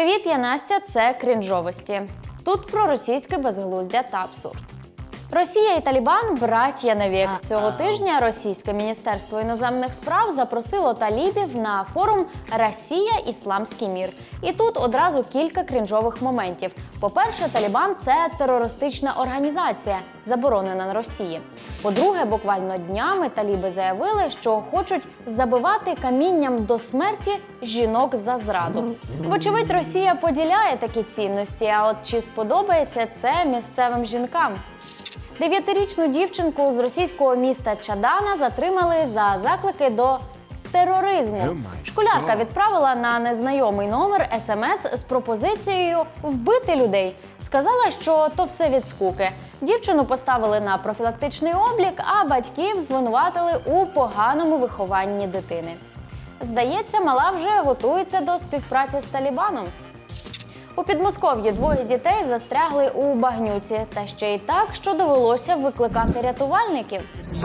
Привіт, я Настя. Це крінжовості. Тут про російське безглуздя та абсурд. Росія і Талібан браття навік. Цього тижня Російське міністерство іноземних справ запросило талібів на форум Росія Ісламський мір. І тут одразу кілька крінжових моментів. По-перше, Талібан це терористична організація, заборонена на Росії. По-друге, буквально днями таліби заявили, що хочуть забивати камінням до смерті жінок за зраду. Вочевидь, Росія поділяє такі цінності. А от чи сподобається це місцевим жінкам? Дев'ятирічну дівчинку з російського міста Чадана затримали за заклики до тероризму. Школярка відправила на незнайомий номер смс з пропозицією вбити людей. Сказала, що то все від скуки. Дівчину поставили на профілактичний облік, а батьків звинуватили у поганому вихованні дитини. Здається, мала вже готується до співпраці з Талібаном. У Підмосков'ї двоє дітей застрягли у багнюці, та ще й так, що довелося викликати рятувальників. Не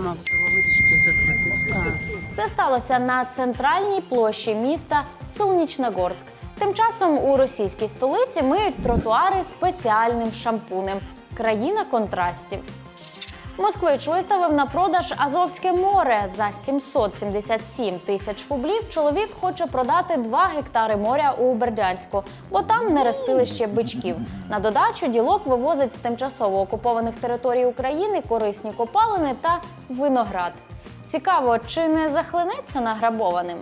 его вытащить из этого песка. Це сталося на центральній площі міста Солнічногорськ. Тим часом у російській столиці миють тротуари спеціальним шампунем. Країна контрастів. Москвич виставив на продаж Азовське море за 777 тисяч фублів. Чоловік хоче продати 2 гектари моря у Бердянську, бо там не рестилище бичків. На додачу ділок вивозить з тимчасово окупованих територій України корисні копалини та виноград. Цікаво, чи не захлинеться награбованим?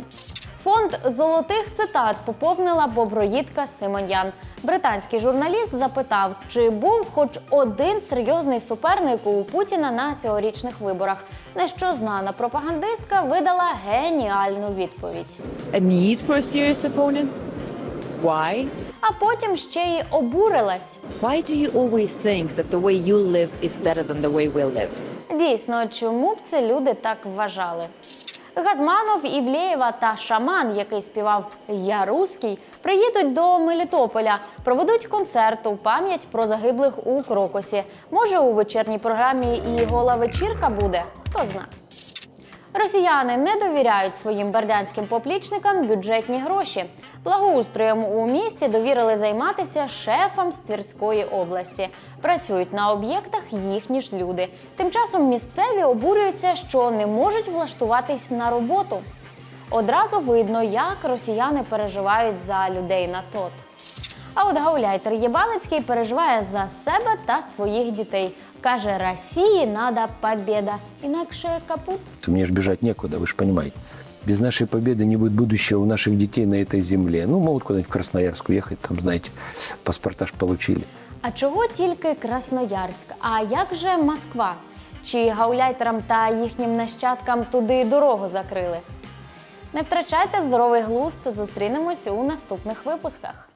Фонд золотих цитат поповнила боброїдка Симоньян. Британський журналіст запитав, чи був хоч один серйозний суперник у Путіна на цьогорічних виборах. На що знана пропагандистка видала геніальну відповідь. a need for a serious opponent? Why? А потім ще й обурилась. Why do you always think that the way you live is better than the way we live? Дійсно, чому б це люди так вважали? Газманов, Івлєєва та Шаман, який співав Я руський, приїдуть до Мелітополя, проведуть концерт у пам'ять про загиблих у Крокосі. Може, у вечірній програмі і гола вечірка буде? Хто зна. Росіяни не довіряють своїм бердянським поплічникам бюджетні гроші. Благоустроєм у місті довірили займатися шефам з Тверської області. Працюють на об'єктах їхні ж люди. Тим часом місцеві обурюються, що не можуть влаштуватись на роботу. Одразу видно, як росіяни переживають за людей на тот. А от гауляйтер Єбаницький переживає за себе та своїх дітей. Каже, Росії надо побєда, інакше капут. Мне же бежать некуда, вы же понимаете. Без нашей победы не будет будущего у наших детей на этой земле. Ну, могут куда-нибудь в Красноярск уехать, там, знаете, паспорта ж получили. А чого тільки Красноярськ? А як же Москва? Чи гауляйтерам та їхнім нащадкам туди дорогу закрили? Не втрачайте здоровий глузд. Зустрінемось у наступних випусках.